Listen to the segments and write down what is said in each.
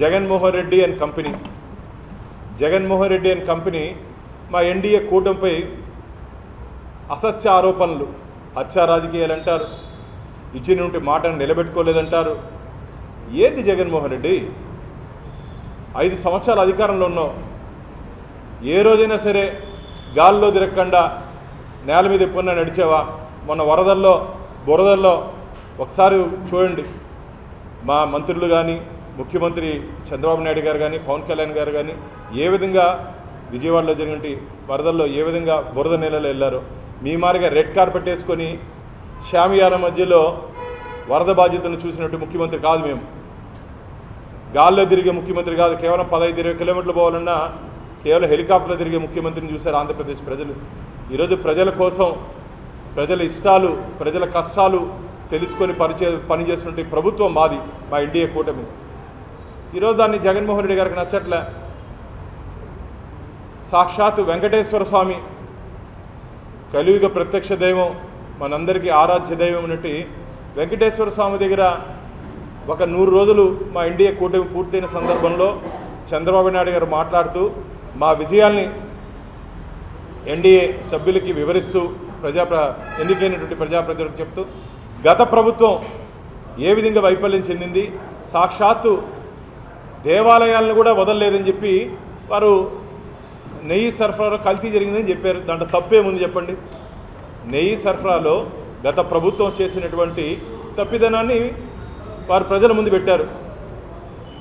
Jaganmohan Reddy and company. Jaganmohan Reddy and company మా NDA కూటమిపై అసత్య ఆరోపణలు హత్యా రాజకీయాలు అంటారు. ఇచ్చిన నుండి మాటను నిలబెట్టుకోలేదంటారు. ఏంది జగన్మోహన్ రెడ్డి? ఐదు సంవత్సరాల అధికారంలో ఉన్నావు. ఏ రోజైనా సరే గాల్లో తిరగకుండా నేల మీద ఎప్పుడన్నా నడిచావా? మొన్న వరదల్లో బురదల్లో. ఒకసారి చూడండి. మా మంత్రులు కానీ ముఖ్యమంత్రి చంద్రబాబు నాయుడు గారు కానీ పవన్ కళ్యాణ్ గారు కానీ ఏ విధంగా విజయవాడలో జరిగిన వరదల్లో ఏ విధంగా బురద నీళ్ళలో వెళ్ళారో మీ మారిగా రెడ్ కార్పెట్ వేసుకొని శామియాల మధ్యలో వరద బాధ్యతలను చూసినట్టు ముఖ్యమంత్రి కాదు మేము. గాల్లో తిరిగే ముఖ్యమంత్రి కాదు కేవలం పదహైదు ఇరవై కిలోమీటర్లు పోవాలన్నా కేవలం హెలికాప్టర్లో తిరిగే ముఖ్యమంత్రిని చూశారు ఆంధ్రప్రదేశ్ ప్రజలు. ఈరోజు ప్రజల కోసం ప్రజల ఇష్టాలు ప్రజల కష్టాలు తెలుసుకొని పనిచే పనిచేస్తుంటే ప్రభుత్వం మాది మా ఎన్డీఏ కూటమి. ఈరోజు దాన్ని జగన్మోహన్ రెడ్డి గారికి నచ్చట్లే. సాక్షాత్తు వెంకటేశ్వర స్వామి కలియుగ ప్రత్యక్ష దైవం మనందరికీ ఆరాధ్య దైవం ఉన్నట్టు వెంకటేశ్వర స్వామి దగ్గర ఒక నూరు రోజులు మా ఇండియా కూటమి పూర్తయిన సందర్భంలో చంద్రబాబు నాయుడు గారు మాట్లాడుతూ మా విజయాల్ని ఎన్డీఏ సభ్యులకి వివరిస్తూ ప్రజా ఎన్నికైనటువంటి ప్రజాప్రతినిధులకు చెప్తూ గత ప్రభుత్వం ఏ విధంగా వైఫల్యం చెందింది సాక్షాత్తు దేవాలయాలను కూడా వదలలేదని చెప్పి వారు నెయ్యి సరఫరాలో కల్తీ జరిగిందని చెప్పారు. దాంట్లో తప్పేముంది చెప్పండి? నెయ్యి సరఫరాలో గత ప్రభుత్వం చేసినటువంటి తప్పిదనాన్ని వారు ప్రజల ముందు పెట్టారు.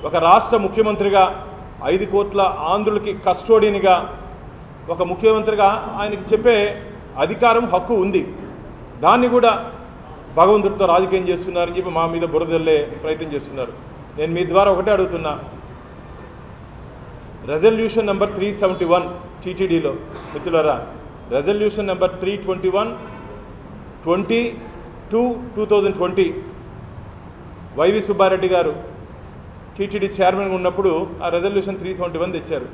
ఒక రాష్ట్ర ముఖ్యమంత్రిగా ఐదు కోట్ల ఆంధ్రులకి కస్టోడియన్గా ఒక ముఖ్యమంత్రిగా ఆయనకి చెప్పే అధికారం హక్కు ఉంది. దాన్ని కూడా భగవంతుడితో రాజకీయం చేస్తున్నారని చెప్పి మా మీద బురదల్లే ప్రయత్నం చేస్తున్నారు. నేను మీ ద్వారా ఒకటే అడుగుతున్నా. Resolution number three seventy one టీటీడీలో మిత్రులరా resolution number three twenty one twenty two two thousand twenty YV Subba Reddy గారు టీటీడీ చైర్మన్గా ఉన్నప్పుడు ఆ రెజల్యూషన్ త్రీ సెవెంటీ వన్ తెచ్చారు.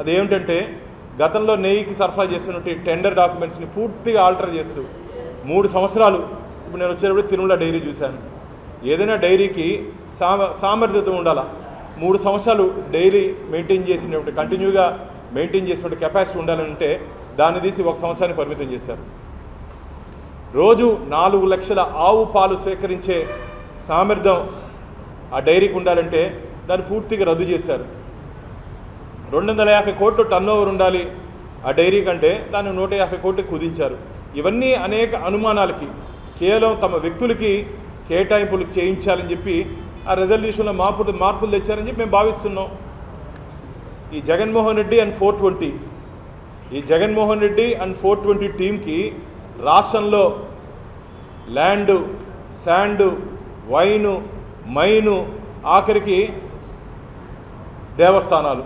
అదేమిటంటే గతంలో నెయ్యికి సరఫరా చేస్తున్నట్టు టెండర్ డాక్యుమెంట్స్ని పూర్తిగా ఆల్టర్ చేస్తూ మూడు సంవత్సరాలు. ఇప్పుడు నేను వచ్చేటప్పుడు తిరుమల డైరీ చూశాను. ఏదైనా డైరీకి సామ సామర్థ్యత ఉండాలా? మూడు సంవత్సరాలు డైరీ మెయింటైన్ చేసినటువంటి కంటిన్యూగా మెయింటైన్ చేసినటువంటి కెపాసిటీ ఉండాలంటే దాన్ని తీసి ఒక సంవత్సరానికి పరిమితం చేశారు రోజు నాలుగు లక్షల ఆవు పాలు స్వీకరించే సామర్థ్యం ఆ డైరీకి ఉండాలంటే దాన్ని పూర్తిగా రద్దు చేశారు రెండు వందల యాభై కోట్లు టర్న్ ఓవర్ ఉండాలి ఆ డైరీ కంటే దాన్ని నూట యాభై కోట్లు కుదించారు. ఇవన్నీ అనేక అనుమానాలకి కేవలం తమ వ్యక్తులకి కేటాయింపులు చేయించాలని చెప్పి ఆ రెజల్యూషన్లో మార్పులు మార్పులు తెచ్చారని చెప్పి మేము భావిస్తున్నాం. ఈ Jaganmohan Reddy and four twenty ఈ Jaganmohan Reddy and four twenty టీంకి రాష్ట్రంలో ల్యాండు శాండు వైను మైను ఆఖరికి దేవస్థానాలు.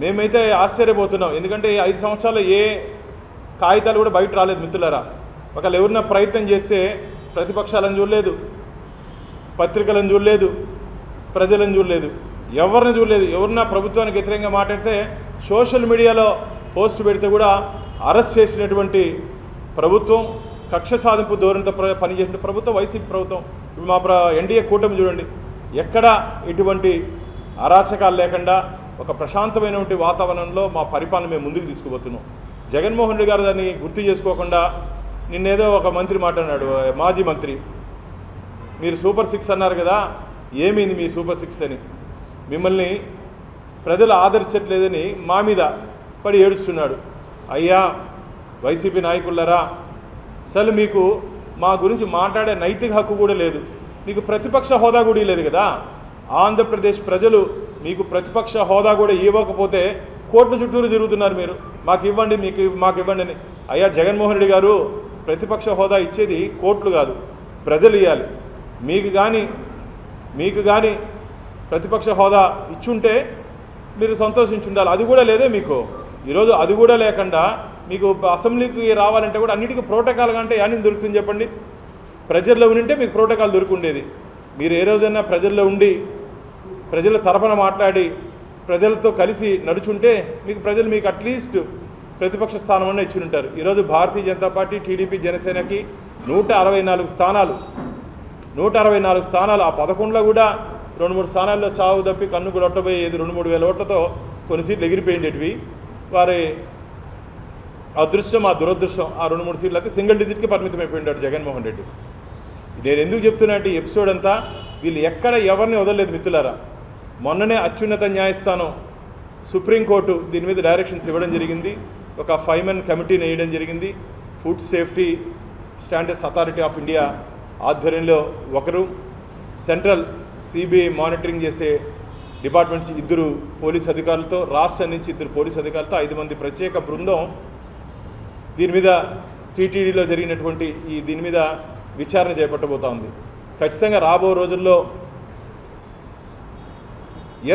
మేమైతే ఆశ్చర్యపోతున్నాం. ఎందుకంటే ఐదు సంవత్సరాలు ఏ కాగితాలు కూడా బయట రాలేదు మిత్రులరా. ఒకవేళ ఎవరిన ప్రయత్నం చేస్తే ప్రతిపక్షాలను చూడలేదు పత్రికలను చూడలేదు ప్రజలను చూడలేదు ఎవరిని చూడలేదు ఎవరన్నా ప్రభుత్వానికి వ్యతిరేకంగా మాట్లాడితే సోషల్ మీడియాలో పోస్ట్ పెడితే కూడా అరెస్ట్ చేసినటువంటి ప్రభుత్వం కక్ష సాధింపు ధోరణితో ప్ర- పనిచేసిన ప్రభుత్వం వైసీపీ ప్రభుత్వం. ఇప్పుడు మా ప్ర ఎన్డీఏ కూటమి చూడండి. ఎక్కడ ఎటువంటి అరాచకాలు లేకుండా ఒక ప్రశాంతమైనటువంటి వాతావరణంలో మా పరిపాలన మేము ముందుకు తీసుకుపోతున్నాం. జగన్మోహన్ రెడ్డి గారు దాన్ని గుర్తు చేసుకోకుండా నిన్నేదో ఒక మంత్రి మాట్లాడినాడు మాజీ మంత్రి. మీరు సూపర్ సిక్స్ అన్నారు కదా ఏమైంది మీ సూపర్ సిక్స్ అని? మిమ్మల్ని ప్రజలు ఆదరించట్లేదని మా మీద పడి ఏడుస్తున్నాడు. అయ్యా వైసీపీ నాయకులరా అసలు మీకు మా గురించి మాట్లాడే నైతిక హక్కు కూడా లేదు. మీకు ప్రతిపక్ష హోదా కూడా లేదు కదా. ఆంధ్రప్రదేశ్ ప్రజలు మీకు ప్రతిపక్ష హోదా కూడా ఇవ్వకపోతే కోర్టు చుట్టూరు తిరుగుతున్నారు మీరు. మాకు ఇవ్వండి మీకు మాకు ఇవ్వండి అని. అయ్యా జగన్మోహన్ రెడ్డి గారు ప్రతిపక్ష హోదా ఇచ్చేది కోట్లు కాదు ప్రజలు ఇవ్వాలి మీకు కానీ మీకు కానీ ప్రతిపక్ష హోదా ఇచ్చుంటే మీరు సంతోషించుండాలి. అది కూడా లేదే మీకు. ఈరోజు అది కూడా లేకుండా మీకు అసెంబ్లీకి రావాలంటే కూడా అన్నిటికీ ప్రోటోకాల్ అంటే యాని దొరుకుతుంది చెప్పండి. ప్రజల్లో ఉంటే మీకు ప్రోటోకాల్ దొరుకుండేది. మీరు ఏ రోజైనా ప్రజల్లో ఉండి ప్రజల తరపున మాట్లాడి ప్రజలతో కలిసి నడుచుంటే మీకు ప్రజలు మీకు అట్లీస్ట్ ప్రతిపక్ష స్థానం అన్న ఇచ్చి ఉంటారు ఈరోజు భారతీయ జనతా పార్టీ టీడీపీ జనసేనకి నూట అరవై నాలుగు స్థానాలు. నూట అరవై నాలుగు స్థానాలు. ఆ పదకొండులో కూడా రెండు మూడు స్థానాల్లో చావు తప్పి కన్ను కూడా రెండు మూడు వేల ఓట్లతో కొన్ని సీట్లు ఎగిరిపోయిండేటివి. వారి అదృష్టం ఆ దురదృష్టం ఆ రెండు మూడు సీట్లు అయితే సింగిల్ డిజిట్కి పరిమితం అయిపోయింటాడు జగన్మోహన్ రెడ్డి. నేను ఎందుకు చెప్తున్నా అంటే ఎపిసోడ్ అంతా వీళ్ళు ఎక్కడ ఎవరిని వదలలేదు మిత్రులారా. మొన్ననే అత్యున్నత న్యాయస్థానం సుప్రీంకోర్టు దీని మీద డైరెక్షన్స్ ఇవ్వడం జరిగింది. ఒక ఫైవ్ మెన్ కమిటీని వేయడం జరిగింది. Food safety standards authority of India ఆధ్వర్యంలో ఒకరు సెంట్రల్ సిబిఐ మానిటరింగ్ చేసే డిపార్ట్మెంట్ నుంచి ఇద్దరు పోలీస్ అధికారులతో రాష్ట్రం నుంచి ఇద్దరు పోలీస్ అధికారులతో ఐదు మంది ప్రత్యేక బృందం. దీని మీద టీటీడీలో జరిగినటువంటి ఈ దీని మీద విచారణ చేపట్టబోతా ఉంది ఖచ్చితంగా రాబో రోజుల్లో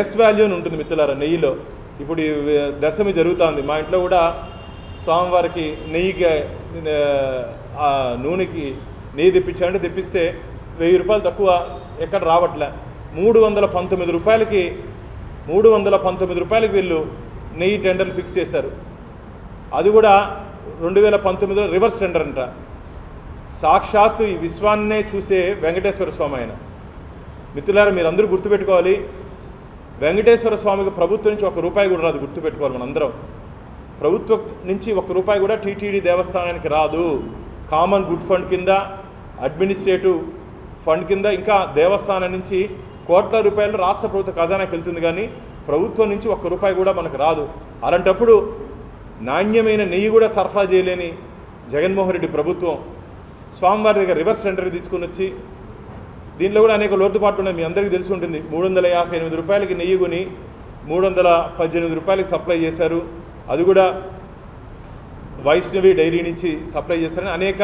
ఎస్ వాల్యూ అని ఉంటుంది మిత్రులారా నెయ్యిలో. ఇప్పుడు ఈ దశమి జరుగుతుంది. మా ఇంట్లో కూడా స్వామివారికి నెయ్యికి ఆ నూనెకి నెయ్యి తెప్పించాలంటే తెప్పిస్తే వెయ్యి రూపాయలు తక్కువ ఎక్కడ రావట్లే. మూడు వందల పంతొమ్మిది రూపాయలకి మూడు వందల పంతొమ్మిది రూపాయలకి వీళ్ళు నెయ్యి టెండర్లు ఫిక్స్ చేశారు. అది కూడా రెండు వేల పంతొమ్మిదిలో రివర్స్ టెండర్ అంట. సాక్షాత్తు ఈ విశ్వాన్నే చూసే వెంకటేశ్వర స్వామి ఆయన. మిత్రులారా మీరందరూ గుర్తుపెట్టుకోవాలి వెంకటేశ్వర స్వామికి ప్రభుత్వం నుంచి ఒక రూపాయి కూడా రాదు గుర్తుపెట్టుకోవాలి మనందరం. ప్రభుత్వం నుంచి ఒక రూపాయి కూడా టీటీడీ దేవస్థానానికి రాదు. కామన్ గుడ్ ఫండ్ కింద అడ్మినిస్ట్రేటివ్ ఫండ్ కింద ఇంకా దేవస్థానం నుంచి కోట్ల రూపాయలు రాష్ట్ర ప్రభుత్వ ఖజానాకి వెళ్తుంది కానీ ప్రభుత్వం నుంచి ఒక్క రూపాయి కూడా మనకు రాదు. అలాంటప్పుడు నాణ్యమైన నెయ్యి కూడా సరఫరా చేయలేని జగన్మోహన్ రెడ్డి ప్రభుత్వం స్వామివారి దగ్గర రివర్స్ టెండర్ తీసుకుని వచ్చి దీనిలో కూడా అనేక లోటుపాట్లు ఉన్నాయి. మీ అందరికీ తెలిసి ఉంటుంది. మూడు వందల యాభై ఎనిమిది రూపాయలకి నెయ్యి కొని మూడు వందల పద్దెనిమిది రూపాయలకి సప్లై చేశారు. అది కూడా వైష్ణవి డైరీ నుంచి సప్లై చేస్తారని అనేక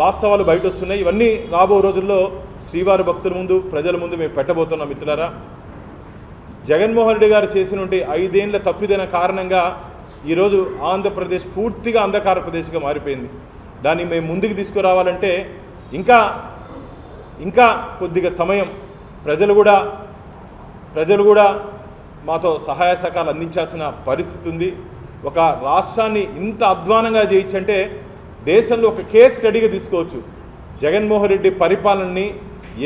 వాస్తవాలు బయట వస్తున్నాయి. ఇవన్నీ రాబో రోజుల్లో శ్రీవారి భక్తుల ముందు ప్రజల ముందు మేము పెట్టబోతున్నాం మిత్రులారా. జగన్మోహన్ రెడ్డి గారు చేసినటువంటి ఐదేళ్ళ తప్పిదైన కారణంగా ఈరోజు ఆంధ్రప్రదేశ్ పూర్తిగా అంధకార ప్రదేశ్గా మారిపోయింది. దాన్ని మేము ముందుకు తీసుకురావాలంటే ఇంకా ఇంకా కొద్దిగా సమయం ప్రజలు కూడా ప్రజలు కూడా మాతో సహాయ సహకారాలు అందించాల్సిన పరిస్థితి ఉంది. ఒక రాష్ట్రాన్ని ఇంత అధ్వానంగా చేయించంటే దేశంలో ఒక కేస్ స్టడీగా తీసుకోవచ్చు. జగన్మోహన్ రెడ్డి పరిపాలనని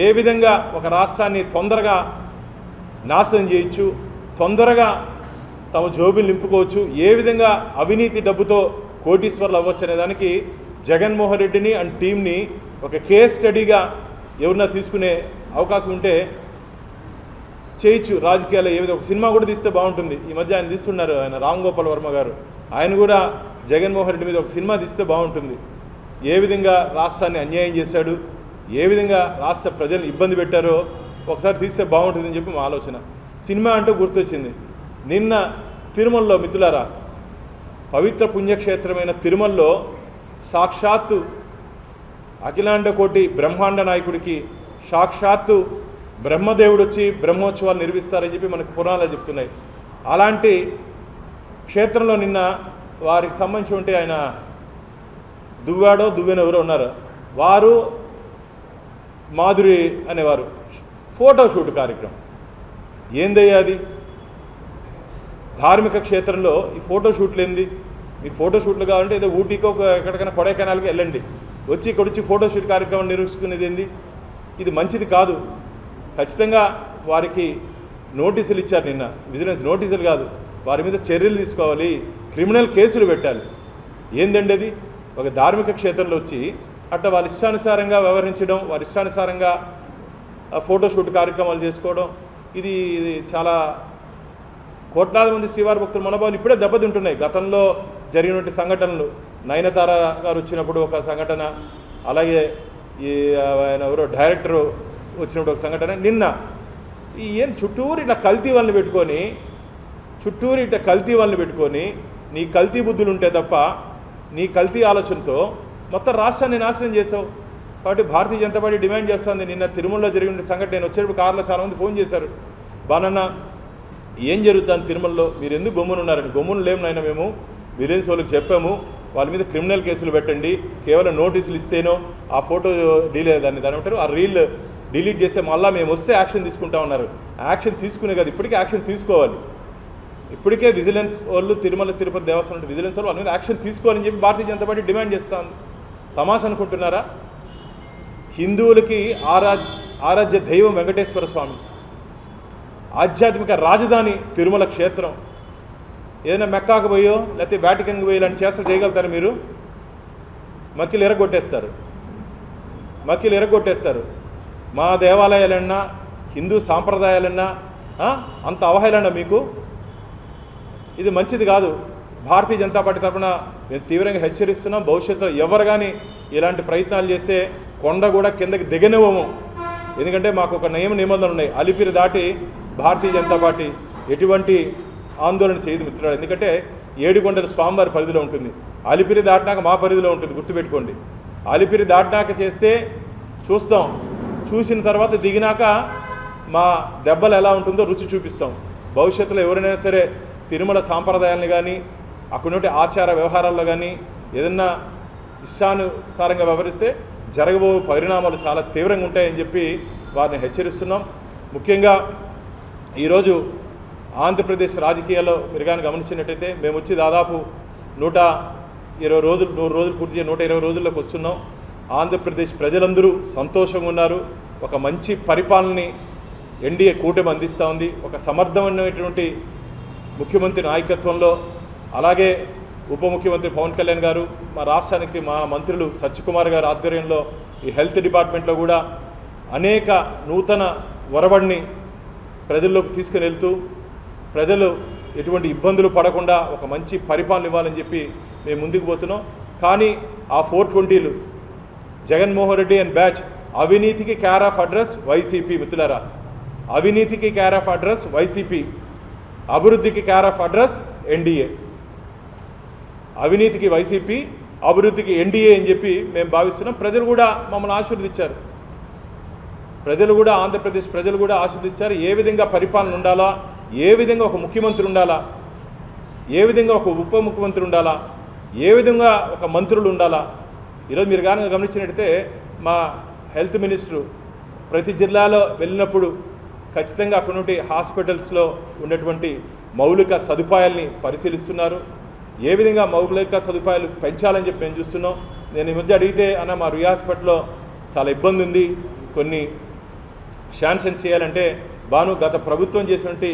ఏ విధంగా ఒక రాష్ట్రాన్ని తొందరగా నాశనం చేయొచ్చు తొందరగా తమ జోబులు నింపుకోవచ్చు ఏ విధంగా అవినీతి డబ్బుతో కోటీశ్వర్లు అవ్వచ్చు అనే దానికి జగన్మోహన్ రెడ్డిని అండ్ టీంని ఒక కేస్ స్టడీగా ఎవరన్నా తీసుకునే అవకాశం ఉంటే చేయొచ్చు. రాజకీయాల్లో ఏ విధంగా ఒక సినిమా కూడా తీస్తే బాగుంటుంది. ఈ మధ్య ఆయన తీస్తున్నారు ఆయన రామ్ గోపాల్ వర్మ గారు. ఆయన కూడా జగన్మోహన్ రెడ్డి మీద ఒక సినిమా తీస్తే బాగుంటుంది. ఏ విధంగా రాష్ట్రాన్ని అన్యాయం చేశాడు ఏ విధంగా రాష్ట్ర ప్రజల్ని ఇబ్బంది పెట్టారో ఒకసారి తీస్తే బాగుంటుందని చెప్పి మా ఆలోచన. సినిమా అంటూ గుర్తొచ్చింది. నిన్న తిరుమలలో మిత్రులారా పవిత్ర పుణ్యక్షేత్రమైన తిరుమలలో సాక్షాత్తు అఖిలాండ కోటి బ్రహ్మాండ నాయకుడికి సాక్షాత్తు బ్రహ్మదేవుడు వచ్చి బ్రహ్మోత్సవాలు నిర్వహిస్తారని చెప్పి మనకు పురాణాలు చెప్తున్నాయి. అలాంటి క్షేత్రంలో నిన్న వారికి సంబంధించి ఉంటే ఆయన దువ్వాడో దువ్వెన ఎవరో ఉన్నారు. వారు మాధురి అనేవారు. ఫోటోషూట్ కార్యక్రమం. ఏందయ్యా అది? ధార్మిక క్షేత్రంలో ఈ ఫోటోషూట్లు ఏంది? మీకు ఫోటోషూట్లు కావాలంటే ఏదో ఊటీకో ఒక ఎక్కడికైనా కొడైకెనాల్కి వెళ్ళండి. వచ్చి ఇక్కడ వచ్చి ఫోటోషూట్ కార్యక్రమం నిర్వహించుకునేది ఏంది? ఇది మంచిది కాదు. ఖచ్చితంగా వారికి నోటీసులు ఇచ్చారు నిన్న. విజిలెన్స్ నోటీసులు కాదు. వారి మీద చర్యలు తీసుకోవాలి. క్రిమినల్ కేసులు పెట్టాలి. ఏందండి అది? ఒక ధార్మిక క్షేత్రంలో వచ్చి అట్లా వాళ్ళ ఇష్టానుసారంగా వ్యవహరించడం వారి ఇష్టానుసారంగా ఫోటోషూట్ కార్యక్రమాలు చేసుకోవడం ఇది ఇది చాలా కోట్లాది మంది శ్రీవారి భక్తుల మనోభావాలు ఇప్పుడే దెబ్బతింటున్నాయి. గతంలో జరిగినటువంటి సంఘటనలు నయనతార గారు వచ్చినప్పుడు ఒక సంఘటన అలాగే ఈ ఆయన ఎవరో డైరెక్టర్ వచ్చినప్పుడు ఒక సంఘటన. నిన్న ఈ ఏం చుట్టూరు ఇట్లా కల్తీ వాళ్ళని పెట్టుకొని చుట్టూరు ఇట్లా కల్తీ వాళ్ళని పెట్టుకొని నీ కల్తీ బుద్ధులు ఉంటే తప్ప నీ కల్తీ ఆలోచనతో మొత్తం రాష్ట్రాన్ని నాశనం చేసావు కాబట్టి భారతీయ జనతా పార్టీ డిమాండ్ చేస్తుంది. నిన్న తిరుమలలో జరిగిన సంఘటన నేను వచ్చేటప్పుడు కారులో చాలామంది ఫోన్ చేశారు. బానన్న ఏం జరుగుతుంది తిరుమలలో? మీరు ఎందుకు గమ్మున ఉన్నారని గమ్మున లేము నాయన మేము. విజిలెన్స్ వాళ్ళకి చెప్పాము. వాళ్ళ మీద క్రిమినల్ కేసులు పెట్టండి. కేవలం నోటీసులు ఇస్తేనో ఆ ఫోటో డీలే దాన్ని దాని ఉంటారు ఆ రీల్ డిలీట్ చేస్తే మళ్ళీ మేము వస్తే యాక్షన్ తీసుకుంటా ఉన్నారు. యాక్షన్ తీసుకునే కదా ఇప్పటికే యాక్షన్ తీసుకోవాలి. ఇప్పటికే విజిలెన్స్ వాళ్ళు తిరుమల తిరుపతి దేవస్థానం విజిలెన్స్ వాళ్ళు వాళ్ళ మీద యాక్షన్ తీసుకోవాలని చెప్పి భారతీయ జనతా పార్టీ డిమాండ్ చేస్తాను తమాష అనుకుంటున్నారా? హిందువులకి ఆరా ఆరాధ్య దైవం వెంకటేశ్వర స్వామి. ఆధ్యాత్మిక రాజధాని తిరుమల క్షేత్రం. ఏదైనా మెక్కాకు పోయో లేకపోతే వ్యాటికన్కి పోయో ఇలాంటి చేష్టలు చేయగలుగుతారు మీరు? మక్కిలు ఎరగొట్టేస్తారు. మక్కిలు ఎరగొట్టేస్తారు. మా దేవాలయాలన్నా హిందూ సాంప్రదాయాలన్నా అంత అవహేళన మీకు? ఇది మంచిది కాదు. భారతీయ జనతా పార్టీ తరఫున మేము తీవ్రంగా హెచ్చరిస్తున్నాం. భవిష్యత్తులో ఎవరు కానీ ఇలాంటి ప్రయత్నాలు చేస్తే కొండ కూడా కిందకి దిగనివ్వము. ఎందుకంటే మాకు ఒక నియమ నిబంధనలు ఉన్నాయి. అలిపిరి దాటి భారతీయ జనతా పార్టీ ఎటువంటి ఆందోళన చేయదు మిత్రుడు ఎందుకంటే ఏడుకొండల స్వామివారి పరిధిలో ఉంటుంది. అలిపిరి దాటినాక మా పరిధిలో ఉంటుంది గుర్తుపెట్టుకోండి. అలిపిరి దాటినాక చేస్తే చూస్తాం. చూసిన తర్వాత దిగినాక మా దెబ్బలు ఎలా ఉంటుందో రుచి చూపిస్తాం. భవిష్యత్తులో ఎవరైనా సరే తిరుమల సాంప్రదాయాలను కానీ అక్కడుంటే ఆచార వ్యవహారాల్లో కానీ ఏదన్నా ఇష్టానుసారంగా వ్యవహరిస్తే జరగబో పరిణామాలు చాలా తీవ్రంగా ఉంటాయని చెప్పి వారిని హెచ్చరిస్తున్నాం. ముఖ్యంగా ఈరోజు ఆంధ్రప్రదేశ్ రాజకీయాల్లో మీరు కానీ గమనించినట్టయితే మేము వచ్చి దాదాపు నూట ఇరవై రోజులు నూరు రోజులు పూర్తి నూట ఇరవై రోజుల్లోకి వస్తున్నాం. ఆంధ్రప్రదేశ్ ప్రజలందరూ సంతోషంగా ఉన్నారు. ఒక మంచి పరిపాలనని ఎన్డీఏ కూటమి అందిస్తూ ఉంది. ఒక సమర్థమైనటువంటి ముఖ్యమంత్రి నాయకత్వంలో అలాగే ఉప ముఖ్యమంత్రి పవన్ కళ్యాణ్ గారు మా రాష్ట్రానికి మా మంత్రులు సత్యకుమార్ గారు ఆధ్వర్యంలో ఈ హెల్త్ డిపార్ట్మెంట్లో కూడా అనేక నూతన వరవడిని ప్రజల్లోకి తీసుకుని వెళ్తూ ప్రజలు ఎటువంటి ఇబ్బందులు పడకుండా ఒక మంచి పరిపాలన ఇవ్వాలని చెప్పి మేము ముందుకు పోతున్నాం. కానీ ఆ ఫోర్ ట్వంటీలు జగన్మోహన్ రెడ్డి అండ్ బ్యాచ్ అవినీతికి క్యార్ ఆఫ్ అడ్రస్ వైసీపీ మిత్రులరా. అవినీతికి క్యార్ ఆఫ్ అడ్రస్ వైసీపీ. అభివృద్ధికి క్యార్ ఆఫ్ అడ్రస్ ఎన్డీఏ. అవినీతికి వైసీపీ అభివృద్ధికి ఎన్డీఏ అని చెప్పి మేము భావిస్తున్నాం. ప్రజలు కూడా మమ్మల్ని ఆశీర్వదించారు. ప్రజలు కూడా ఆంధ్రప్రదేశ్ ప్రజలు కూడా ఆశీర్వదించారు. ఏ విధంగా పరిపాలన ఉండాలా ఏ విధంగా ఒక ముఖ్యమంత్రి ఉండాలా? ఏ విధంగా ఒక ఉప ముఖ్యమంత్రి ఉండాలా? ఏ విధంగా ఒక మంత్రులు ఉండాలా? ఈరోజు మీరు కానీ గమనించినట్టయితే మా హెల్త్ మినిస్టరు ప్రతి జిల్లాలో వెళ్ళినప్పుడు ఖచ్చితంగా అక్కడ నుండి హాస్పిటల్స్లో ఉన్నటువంటి మౌలిక సదుపాయాల్ని పరిశీలిస్తున్నారు. ఏ విధంగా మౌలిక సదుపాయాలు పెంచాలని చెప్పి మేము చూస్తున్నాం. నేను ఈ మధ్య అడిగితే అన్న మా రుయా హాస్పిటల్లో చాలా ఇబ్బంది ఉంది. కొన్ని శాంక్షన్స్ చేయాలంటే బాను గత ప్రభుత్వం చేసినటువంటి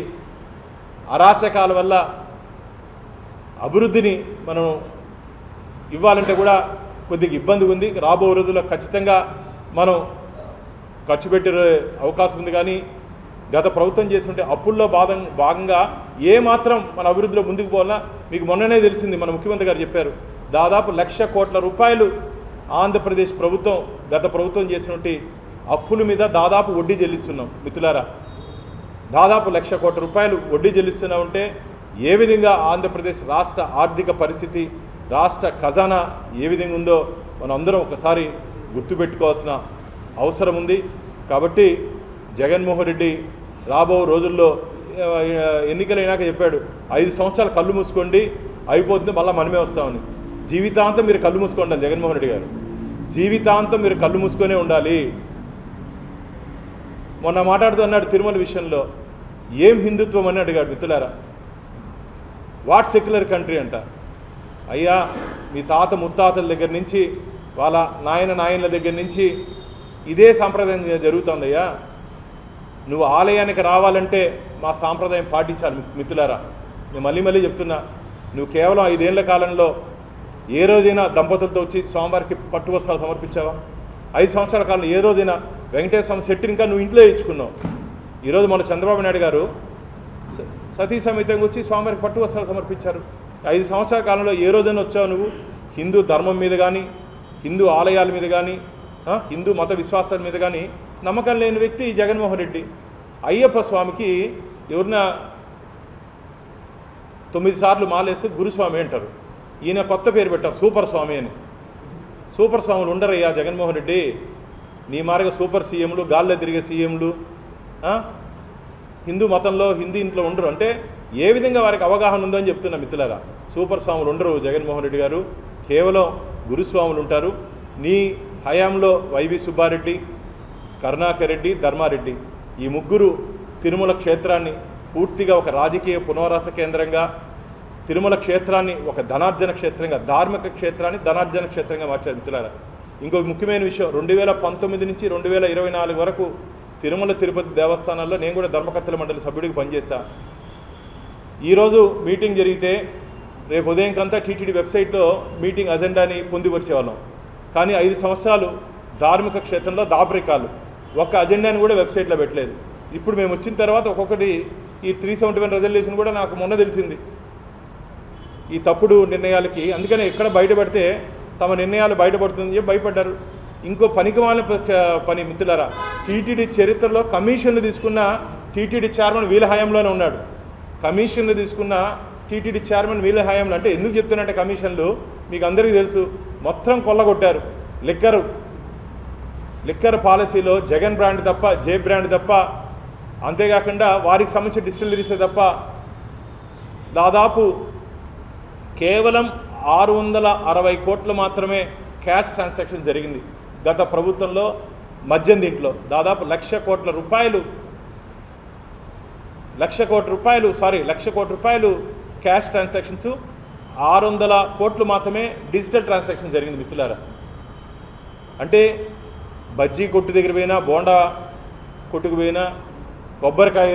అరాచకాల వల్ల అభివృద్ధిని మనం ఇవ్వాలంటే కూడా కొద్దిగా ఇబ్బంది ఉంది. రాబో రోజుల్లో ఖచ్చితంగా మనం ఖర్చు పెట్టే అవకాశం ఉంది. కానీ గత ప్రభుత్వం చేస్తుంటే అప్పుల్లో భాగం భాగంగా ఏ మాత్రం మన అభివృద్ధిలో ముందుకు పోవాలా మీకు మొన్ననే తెలిసింది. మన ముఖ్యమంత్రి గారు చెప్పారు. దాదాపు లక్ష కోట్ల రూపాయలు ఆంధ్రప్రదేశ్ ప్రభుత్వం గత ప్రభుత్వం చేసినటువంటి అప్పుల మీద దాదాపు వడ్డీ చెల్లిస్తున్నాం. మిత్రులారా దాదాపు లక్ష కోట్ల రూపాయలు వడ్డీ చెల్లిస్తున్నా ఉంటే ఏ విధంగా ఆంధ్రప్రదేశ్ రాష్ట్ర ఆర్థిక పరిస్థితి రాష్ట్ర ఖజానా ఏ విధంగా ఉందో మనందరం అందరం ఒకసారి గుర్తుపెట్టుకోవాల్సిన అవసరం ఉంది. కాబట్టి జగన్మోహన్ రెడ్డి రాబో రోజుల్లో ఎన్నికలైనాక చెప్పాడు ఐదు సంవత్సరాలు కళ్ళు మూసుకోండి అయిపోతుంది మళ్ళీ మనమే వస్తామని. జీవితాంతం మీరు కళ్ళు మూసుకోండి జగన్మోహన్ రెడ్డి గారు. జీవితాంతం మీరు కళ్ళు మూసుకొనే ఉండాలి. మొన్న మాట్లాడుతూ అన్నాడు తిరుమల విషయంలో ఏం హిందుత్వం అని అడిగాడు మిత్రులారా? వాట్ సెక్యులర్ కంట్రీ అంట? అయ్యా మీ తాత ముత్తాతల దగ్గర నుంచి వాళ్ళ నాయన నాయనల దగ్గర నుంచి ఇదే సాంప్రదాయం జరుగుతుందయ్యా నువ్వు ఆలయానికి రావాలంటే మా సాంప్రదాయం పాటించాలి మిత్రులారా. నేను మళ్ళీ మళ్ళీ చెప్తున్నా నువ్వు కేవలం ఐదేళ్ళ కాలంలో ఏ రోజైనా దంపతులతో వచ్చి స్వామివారికి పట్టు వస్త్రాలు సమర్పించావా? ఐదు సంవత్సరాల కాలంలో ఏ రోజైనా వెంకటేశ్వర స్వామి సెట్టిని ఇంకా నువ్వు ఇంట్లో ఇచ్చుకున్నావు ఈరోజు మన చంద్రబాబు నాయుడు గారు సతీ సమేతంగా వచ్చి స్వామివారికి పట్టు వస్త్రాలు సమర్పించారు. ఐదు సంవత్సరాల కాలంలో ఏ రోజైనా వచ్చావు నువ్వు? హిందూ ధర్మం మీద కానీ హిందూ ఆలయాల మీద కానీ హిందూ మత విశ్వాసాల మీద కానీ నమ్మకం లేని వ్యక్తి జగన్మోహన్ రెడ్డి. అయ్యప్ప స్వామికి ఎవరిన తొమ్మిది సార్లు మాలేస్తే గురుస్వామి అంటారు. ఈయన కొత్త పేరు పెట్టారు సూపర్ స్వామి అని. సూపర్ స్వాములు ఉండరయ్యా జగన్మోహన్ రెడ్డి. నీ మార్గ సూపర్ సీఎంలు గాల్లో తిరిగే సీఎంలు హిందూ మతంలో హిందీ ఇంట్లో ఉండరు. అంటే ఏ విధంగా వారికి అవగాహన ఉందో అని చెప్తున్నా మిత్రులారా. సూపర్ స్వాములు ఉండరు జగన్మోహన్ రెడ్డి గారు. కేవలం గురుస్వాములు ఉంటారు. నీ హయాంలో వైవి సుబ్బారెడ్డి కరుణాకర్ రెడ్డి ధర్మారెడ్డి ఈ ముగ్గురు తిరుమల క్షేత్రాన్ని పూర్తిగా ఒక రాజకీయ పునరాస కేంద్రంగా తిరుమల క్షేత్రాన్ని ఒక ధనార్జన క్షేత్రంగా ధార్మిక క్షేత్రాన్ని ధనార్జన క్షేత్రంగా మార్చారు మిత్రులారా. ఇంకో ముఖ్యమైన విషయం రెండు వేల పంతొమ్మిది నుంచి రెండు వేల ఇరవై నాలుగు వరకు తిరుమల తిరుపతి దేవస్థానాల్లో నేను కూడా ధర్మకర్తల మండలి సభ్యుడికి పనిచేశా. ఈరోజు మీటింగ్ జరిగితే రేపు ఉదయం కంతా టీటీడీ వెబ్సైట్లో మీటింగ్ అజెండాని పొందిపరిచేవాళ్ళం. కానీ ఐదు సంవత్సరాలు ధార్మిక క్షేత్రంలో దాపరికాలు. ఒక్క అజెండాని కూడా వెబ్సైట్లో పెట్టలేదు. ఇప్పుడు మేము వచ్చిన తర్వాత ఒక్కొక్కటి ఈ త్రీ సెవెంటీ వన్ రెజల్యూషన్ కూడా నాకు మొన్న తెలిసింది. ఈ తప్పుడు నిర్ణయాలకి అందుకనే ఎక్కడ బయటపడితే తమ నిర్ణయాలు బయటపడుతుందని భయపడ్డారు. ఇంకో పనికిమాలిన పని మిత్రులారా టీటీడీ చరిత్రలో కమిషన్లు తీసుకున్న టీటీడీ చైర్మన్ వీళ్ళ హయాంలోనే ఉన్నాడు. కమిషన్లు తీసుకున్న టీటీడీ చైర్మన్ వీళ్ళ హయాంలో అంటే ఎందుకు చెప్తున్నట్టే కమిషన్లు? మీకు అందరికీ తెలుసు మొత్తం కొల్లగొట్టారు. లిక్కరు. లిక్కర్ పాలసీలో జగన్ బ్రాండ్ తప్ప జే బ్రాండ్ తప్ప అంతేకాకుండా వారికి సంబంధించిన డిస్టిలరీసే తప్ప దాదాపు కేవలం ఆరు వందల అరవై కోట్లు మాత్రమే క్యాష్ ట్రాన్సాక్షన్ జరిగింది. గత ప్రభుత్వంలో మద్యం దీంట్లో దాదాపు లక్ష కోట్ల రూపాయలు లక్ష కోట్ల రూపాయలు సారీ లక్ష కోట్ల రూపాయలు క్యాష్ ట్రాన్సాక్షన్స్ ఆరు వందల కోట్లు మాత్రమే డిజిటల్ ట్రాన్సాక్షన్ జరిగింది మిత్రులారా. అంటే బజ్జీ కొట్టు దగ్గర పోయినా బోండా కొట్టుకు పోయినా కొబ్బరికాయ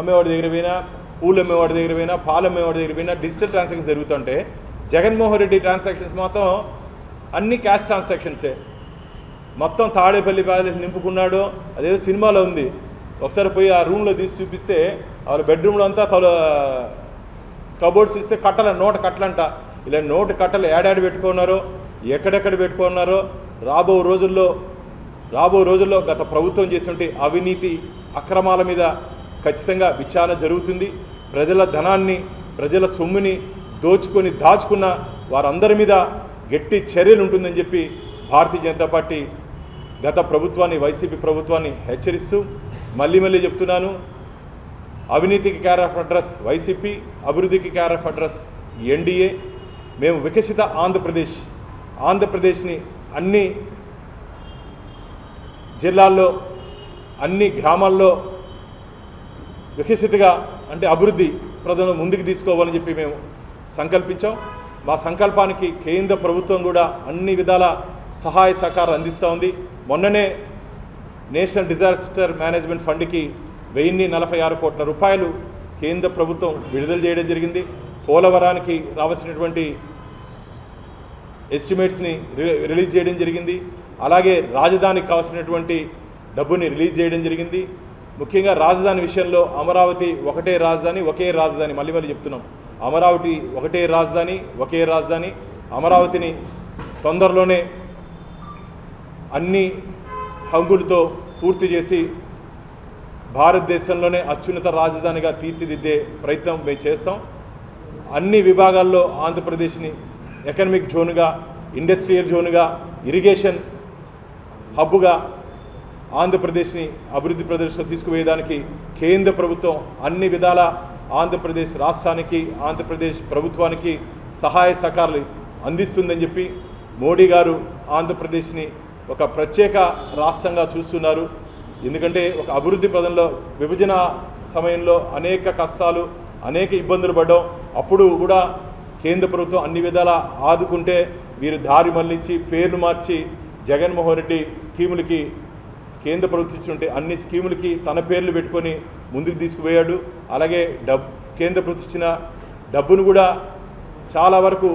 అమ్మేవాడి దగ్గర పోయినా పూలు అమ్మేవాడి దగ్గర పోయినా పాలు అమ్మేవాడి దగ్గర పోయినా డిజిటల్ ట్రాన్సాక్షన్ జరుగుతుంటే జగన్మోహన్ రెడ్డి ట్రాన్సాక్షన్స్ మొత్తం అన్ని క్యాష్ ట్రాన్సాక్షన్సే మొత్తం తాడేపల్లి ప్యాలెస్ నింపుకున్నాడు. అదేదో సినిమాలో ఉంది. ఒకసారి పోయి ఆ రూమ్లో తీసి చూపిస్తే వాళ్ళ బెడ్రూమ్లో అంతా తల కబోర్డ్స్ ఇస్తే కట్టల నోట కట్టలంట. ఇలా నోటు కట్టలు ఏడాడి పెట్టుకున్నారో. ఎక్కడెక్కడ పెట్టుకున్నారో. రాబో రోజుల్లో రాబో రోజుల్లో గత ప్రభుత్వం చేసినటువంటి అవినీతి అక్రమాల మీద ఖచ్చితంగా విచారణ జరుగుతుంది. ప్రజల ధనాన్ని ప్రజల సొమ్ముని దోచుకొని దాచుకున్న వారందరి మీద గట్టి చర్యలు ఉంటుందని చెప్పి భారతీయ జనతా పార్టీ గత ప్రభుత్వాన్ని వైసీపీ ప్రభుత్వాన్ని హెచ్చరిస్తూ మళ్ళీ మళ్ళీ చెప్తున్నాను అవినీతికి క్యార్ ఆఫ్ అడ్రస్ వైసీపీ అభివృద్ధికి క్యార్ ఆఫ్ అడ్రస్ ఎన్డీఏ మేము వికసిత ఆంధ్రప్రదేశ్ ఆంధ్రప్రదేశ్ని అన్ని జిల్లాల్లో అన్ని గ్రామాల్లో వికసితగా అంటే అభివృద్ధి ప్రజలను ముందుకు తీసుకోవాలని చెప్పి మేము సంకల్పించాం. మా సంకల్పానికి కేంద్ర ప్రభుత్వం కూడా అన్ని విధాల సహాయ సహకారం అందిస్తూ ఉంది. మొన్ననే నేషనల్ డిజాస్టర్ మేనేజ్మెంట్ ఫండ్కి వెయ్యిన్ని నలభై ఆరు కోట్ల రూపాయలు కేంద్ర ప్రభుత్వం విడుదల చేయడం జరిగింది. పోలవరానికి రావాల్సినటువంటి ఎస్టిమేట్స్ని రి- రిలీజ్ చేయడం జరిగింది. అలాగే రాజధానికి కావాల్సినటువంటి డబ్బుని రిలీజ్ చేయడం జరిగింది. ముఖ్యంగా రాజధాని విషయంలో అమరావతి ఒకటే రాజధాని ఒకే రాజధాని మళ్ళీ మళ్ళీ చెప్తున్నాం. అమరావతి ఒకటే రాజధాని ఒకే రాజధాని. అమరావతిని తొందరలోనే అన్ని హంగులతో పూర్తి చేసి భారతదేశంలోనే అత్యున్నత రాజధానిగా తీర్చిదిద్దే ప్రయత్నం మేము చేస్తాం. అన్ని విభాగాల్లో ఆంధ్రప్రదేశ్ని ఎకనమిక్ జోన్గా ఇండస్ట్రియల్ జోన్గా ఇరిగేషన్ హబ్బుగా ఆంధ్రప్రదేశ్ని అభివృద్ధి ప్రదర్శన తీసుకువేయడానికి కేంద్ర ప్రభుత్వం అన్ని విధాల ఆంధ్రప్రదేశ్ రాష్ట్రానికి ఆంధ్రప్రదేశ్ ప్రభుత్వానికి సహాయ సహకారాలు అందిస్తుందని చెప్పి మోడీ గారు ఆంధ్రప్రదేశ్ని ఒక ప్రత్యేక రాష్ట్రంగా చూస్తున్నారు. ఎందుకంటే ఒక అభివృద్ధి పదంలో విభజన సమయంలో అనేక కష్టాలు అనేక ఇబ్బందులు పడ్డాం. అప్పుడు కూడా కేంద్ర ప్రభుత్వం అన్ని విధాలా ఆదుకుంటే వీరు దారి మళ్ళించి పేర్లు మార్చి జగన్మోహన్ రెడ్డి స్కీములకి కేంద్ర ప్రభుత్వం ఇచ్చినటువంటి అన్ని స్కీములకి తన పేర్లు పెట్టుకొని ముందుకు తీసుకుపోయాడు. అలాగే డబ్ కేంద్ర ప్రభుత్వం ఇచ్చిన డబ్బును కూడా చాలా వరకు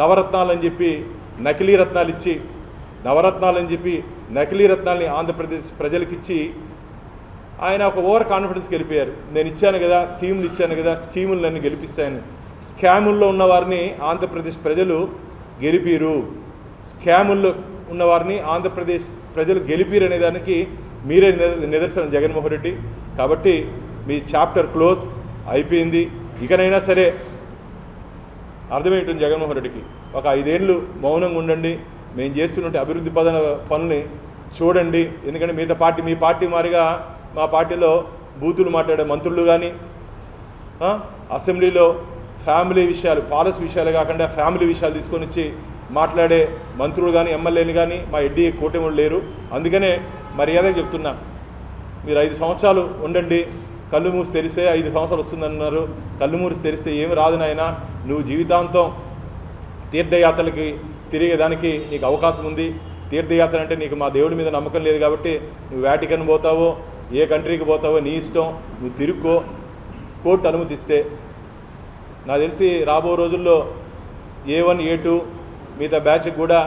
నవరత్నాలు అని చెప్పి నకిలీ రత్నాలు ఇచ్చి నవరత్నాలు అని చెప్పి నకిలీ రత్నాల్ని ఆంధ్రప్రదేశ్ ప్రజలకిచ్చి ఆయన ఒక ఓవర్ కాన్ఫిడెన్స్కి వెళ్ళిపోయారు నేను ఇచ్చాను కదా స్కీములు ఇచ్చాను కదా స్కీములు నన్ను గెలిపిస్తాయని. స్కాముల్లో ఉన్నవారిని ఆంధ్రప్రదేశ్ ప్రజలు గెలిపిరు. స్కాముల్లో ఉన్నవారిని ఆంధ్రప్రదేశ్ ప్రజలు గెలిపిరు అనే దానికి మీరే నిద- నిదర్శనం జగన్మోహన్ రెడ్డి. కాబట్టి మీ చాప్టర్ క్లోజ్ అయిపోయింది. ఇకనైనా సరే అర్థమేంటుంది జగన్మోహన్ రెడ్డికి. ఒక ఐదేళ్ళు మౌనంగా ఉండండి. మేము చేస్తున్నట్టు అభివృద్ధి పదన పనుల్ని చూడండి. ఎందుకంటే మిగతా పార్టీ మీ పార్టీ మారిగా మా పార్టీలో బూతులు మాట్లాడే మంత్రులు కానీ అసెంబ్లీలో ఫ్యామిలీ విషయాలు పాలసీ విషయాలు కాకుండా ఫ్యామిలీ విషయాలు తీసుకొని వచ్చి మాట్లాడే మంత్రులు కానీ ఎమ్మెల్యేలు కానీ మా ఎన్డీఏ కూటమిలు లేరు. అందుకనే మర్యాదగా చెప్తున్నా మీరు ఐదు సంవత్సరాలు ఉండండి. కళ్ళు మూసి తెరిస్తే ఐదు సంవత్సరాలు వస్తుందన్నారు. కళ్ళు మూసి తెరిస్తే ఏమి రాదు నాయనా. నువ్వు జీవితాంతం తీర్థయాత్రలకి తిరిగేదానికి నీకు అవకాశం ఉంది. తీర్థయాత్ర అంటే నీకు మా దేవుడి మీద నమ్మకం లేదు కాబట్టి నువ్వు వ్యాటికన్ పోతావో ఏ కంట్రీకి పోతావో నీ ఇష్టం నువ్వు తిరుక్కో కోర్టు అనుమతిస్తే. నాకు తెలిసి రాబో రోజుల్లో ఏ వన్ ఏ టూ మిగతా బ్యాచ్కి కూడా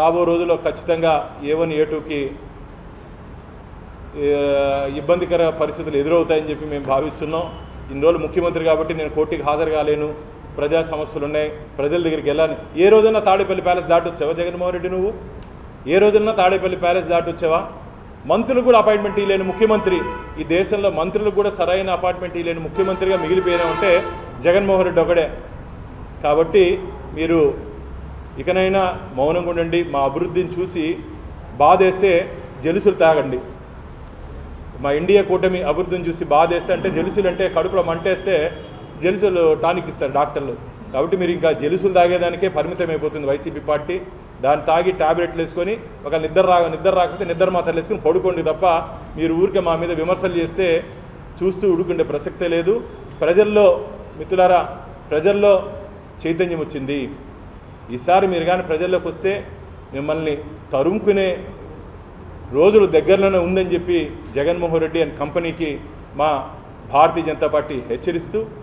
రాబో రోజుల్లో ఖచ్చితంగా ఏ వన్ ఏ టూకి ఇబ్బందికర పరిస్థితులు ఎదురవుతాయని చెప్పి మేము భావిస్తున్నాం. ఇన్ని రోజులు ముఖ్యమంత్రి కాబట్టి నేను కోర్టుకి హాజరు కాలేను ప్రజా సమస్యలు ఉన్నాయి ప్రజల దగ్గరికి వెళ్ళాలి. ఏ రోజున్నా తాడేపల్లి ప్యాలెస్ దాటొచ్చావా జగన్మోహన్ రెడ్డి నువ్వు? ఏ రోజున్నా తాడేపల్లి ప్యాలెస్ దాటొచ్చావా? మంత్రులకు కూడా అపాయింట్మెంట్ ఇవ్వలేని ముఖ్యమంత్రి. ఈ దేశంలో మంత్రులకు కూడా సరైన అపాయింట్మెంట్ ఇవ్వలేని ముఖ్యమంత్రిగా మిగిలిపోయినా ఉంటే జగన్మోహన్ రెడ్డి ఒకడే. కాబట్టి మీరు ఇకనైనా మౌనంగా ఉండండి మా అభివృద్ధిని చూసి బాధేస్తే జలుసులు తాగండి. మా ఇండియా కూటమి అభివృద్ధిని చూసి బాధేస్తే అంటే జలుసులు అంటే కడుపులో మంటేస్తే జెలుసులు టానిక్ ఇస్తారు డాక్టర్లు. కాబట్టి మీరు ఇంకా జెలుసులు తాగేదానికే పరిమితం అయిపోతుంది వైసీపీ పార్టీ. దాన్ని తాగి టాబ్లెట్లు వేసుకొని ఒక నిద్ర రా నిద్ర రాకపోతే నిద్ర మాత్రలు వేసుకొని పడుకోండి తప్ప మీరు ఊరికే మా మీద విమర్శలు చేస్తే చూస్తూ ఉడుకుండే ప్రసక్తే లేదు. ప్రజల్లో మిత్రులారా ప్రజల్లో చైతన్యం వచ్చింది. ఈసారి మీరు కానీ ప్రజల్లోకి వస్తే మిమ్మల్ని తరుముకునే రోజులు దగ్గరలోనే ఉందని చెప్పి జగన్మోహన్ రెడ్డి అండ్ కంపెనీకి మా భారతీయ జనతా పార్టీ హెచ్చరిస్తూ